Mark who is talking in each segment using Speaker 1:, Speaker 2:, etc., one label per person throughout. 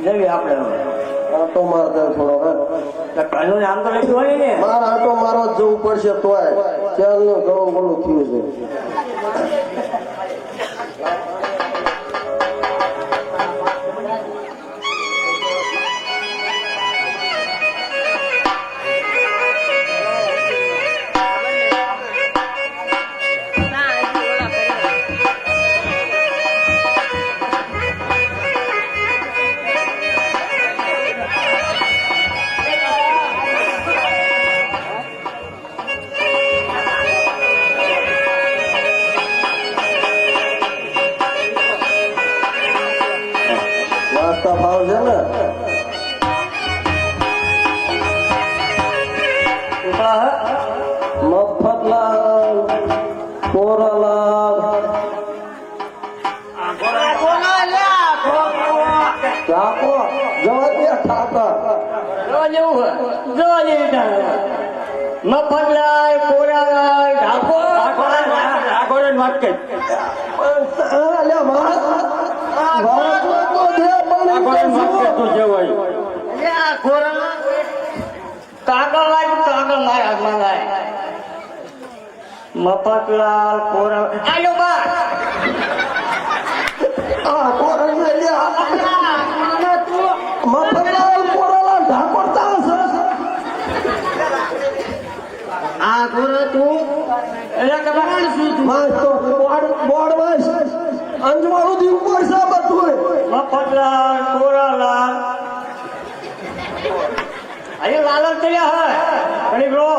Speaker 1: જઈએ આપણે.
Speaker 2: આટો માર દે થોડો હે?
Speaker 1: તો આમ તો લખ્યું હોય ને.
Speaker 2: માર આટો મારો જ જવું પડશે તોય. ચાલનું ઘણું ઘણું થયું છે. નાસ્તા ભાવ છે ને
Speaker 1: કેટલા હે?
Speaker 2: મફતલાલ કોરાલાલ ચાકો જવા દે ઠાકા
Speaker 1: જોવા જેવું હોય જોવા જેવી ટાણે. મફતલાલ કોરાલાલ ઢાકો ઢાકોરે વાત કરી
Speaker 2: અલે વાત વાત તો દે પણ
Speaker 1: કાગળ લાય કાગળ લાય હાથમાં લાય મફતલાલ કોરા આયો બા
Speaker 2: આ કોરણ ને લે મફતલાલ કોરાલાલ ઠાકોર તા છે
Speaker 1: આ કોરા તું એટલે તમારે શું તું
Speaker 2: માસ તો બોર્ડ બોર્ડ વાસ અંજવાળું દી ઉપર છે બધું
Speaker 1: મફતલાલ કોરાલાલ અરે લાલન કર્યા હે ઘણી બ્રો.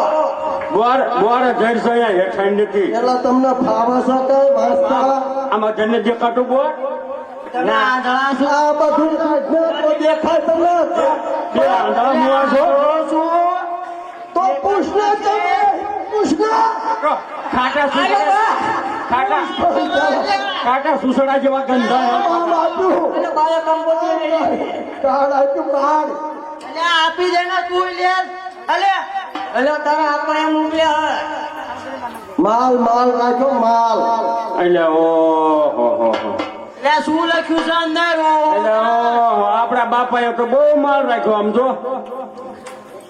Speaker 3: બોર બોર જઈશ અહીંયા હેઠાઈ નથી.
Speaker 2: પેલા તમને ફાવે છે કે વાંચતા
Speaker 3: આમાં જને દેખાતું બોર
Speaker 1: ના આંધળા
Speaker 2: આ બધું કાઢો તો દેખાય તમને.
Speaker 3: બે આંધળા મુવા છો?
Speaker 2: તો પુષ્ણ તમે પુષ્ણ
Speaker 3: ખાટા સુસડા ખાટા સુસડા જેવા ગંધા
Speaker 1: બાયા કંપોઝર નહીં.
Speaker 2: કાર્ડ
Speaker 1: આપી દે ને તું લે. અલે અલે તમે આપણે એમ મોકલ્યા
Speaker 2: માલ માલ રાખ્યો માલ.
Speaker 3: એટલે ઓ હો હો.
Speaker 1: લે શું લખ્યું છે અંદર?
Speaker 3: એટલે ઓહો આપણા બાપાએ તો બહુ માલ રાખ્યો આમ જો.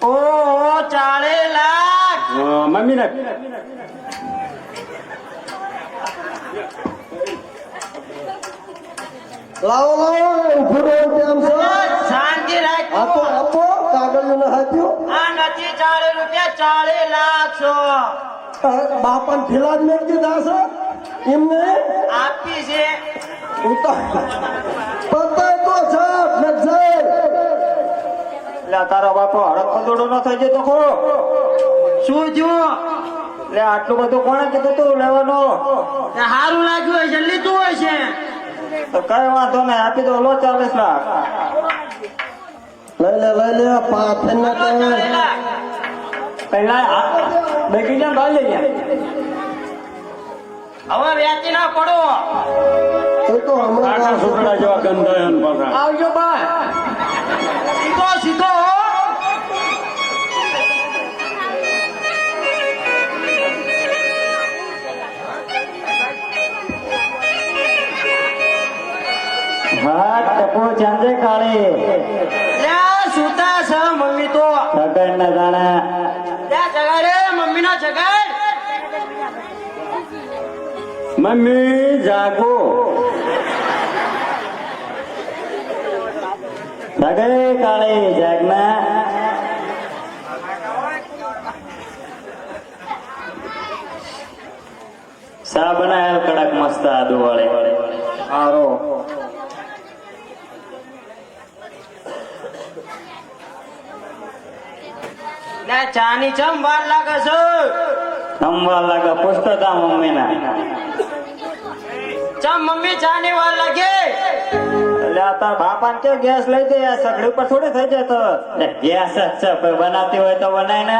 Speaker 1: ઓ ચાલે લાખ.
Speaker 3: મમ્મી ને
Speaker 2: લાવો લાવો ઉભું રહો કેમ છે
Speaker 1: શાંતિ રાખ.
Speaker 2: આ તો આપો કાગળિયું આપ્યું
Speaker 1: આ નથી ચાલે રૂપિયા ચાલે લાખ છો
Speaker 2: બાપન ઢીલા જ મેં કીધા છે. એમને
Speaker 1: આપી છે.
Speaker 2: પતાય તો છે ને જય.
Speaker 1: લે તારો બાપો હડક ખદોડો ન થઈ જાય તો ખરો. શું થયું? લે આટલું બધું કોણે કીધું તું? લેવાનો. સારું લાગ્યું હોય છે લીધું હોય છે. તો કઈ વાંધો નહીં આપી દો લો ચાલીસ લાખ.
Speaker 2: લઈ લે લઈ લે પાંચ ને
Speaker 1: પહેલા બેગી ભાઈ લઈ હવે વેચી ના પડો.
Speaker 2: તો હમણાં
Speaker 3: સુસડા જેવા ગંધા
Speaker 1: આવજો બા સીધો સીધો.
Speaker 3: ટપો ચાંદે કાળી.
Speaker 1: સુતા છ મમ્મી તો.
Speaker 3: સગન ના જાણે.
Speaker 1: ત્યાં જગાડે મમ્મી ના જગાડ.
Speaker 3: મમ્મી જાગો. સગડે કાળે જાગના સા બનાયેલ કડક મસ્ત આદુ વાળે આરો
Speaker 1: લે ચાની ચમ વાર લાગે છે
Speaker 3: સંભાળ લાગે પુસ્તતા મમ્મી ના
Speaker 1: ચમ મમ્મી ચાની વાર લાગે
Speaker 3: એટલે આ તાર બાપા કે ગેસ લઈ દે આ સગડી ઉપર થોડી થઈ જાય તો ગેસ જ છે કોઈ બનાવતી હોય તો બનાય ને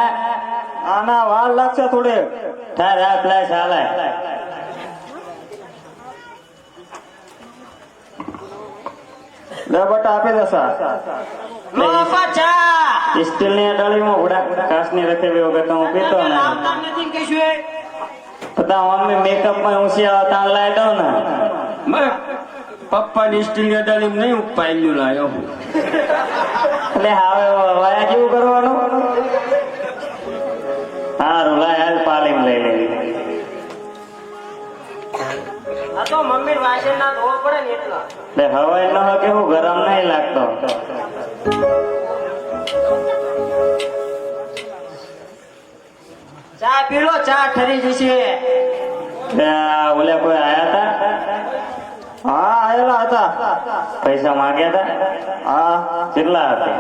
Speaker 3: આના વાર લાગશે થોડી
Speaker 4: તારે આ પ્લાસ હાલે
Speaker 5: લે બટા આપી દે સા
Speaker 6: લો પાછા
Speaker 4: સ્ટીલની અડાળીમાં ઉડા કાચની રખેવી વગર તો હું પીતો ને
Speaker 6: લાવતા નથી કે શું એ?
Speaker 4: બધા મમ્મી મેકઅપમાં ઊંચી લાવી દઉં ને.
Speaker 6: પપ્પા ની સ્ટીલ અડાડી નહીં પાયલું લાયો
Speaker 4: એટલે હવે વાયા જેવું કરવાનું? સારું લાય હાલ પાલીમ લઈ લેવી
Speaker 6: તો મમ્મી વાસણ ના ધોવા પડે ને એટલા.
Speaker 4: એટલે હવે ન કે હું ગરમ નહીં લાગતો.
Speaker 6: ચા પીલો ચા ઠરી જશે.
Speaker 4: એટલે ઓલે કોઈ આયા હતા?
Speaker 5: હા આયેલા હતા.
Speaker 4: પૈસા માંગ્યા હતા?
Speaker 5: હા.
Speaker 4: કેટલા હતા?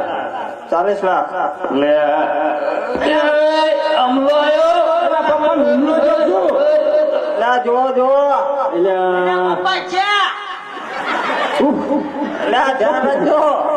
Speaker 5: ચાલીસ લાખ.
Speaker 4: એટલે
Speaker 5: લે જોવો જોવો.
Speaker 6: પપ્પા ચા
Speaker 5: લે ધ્યાન રાખજો.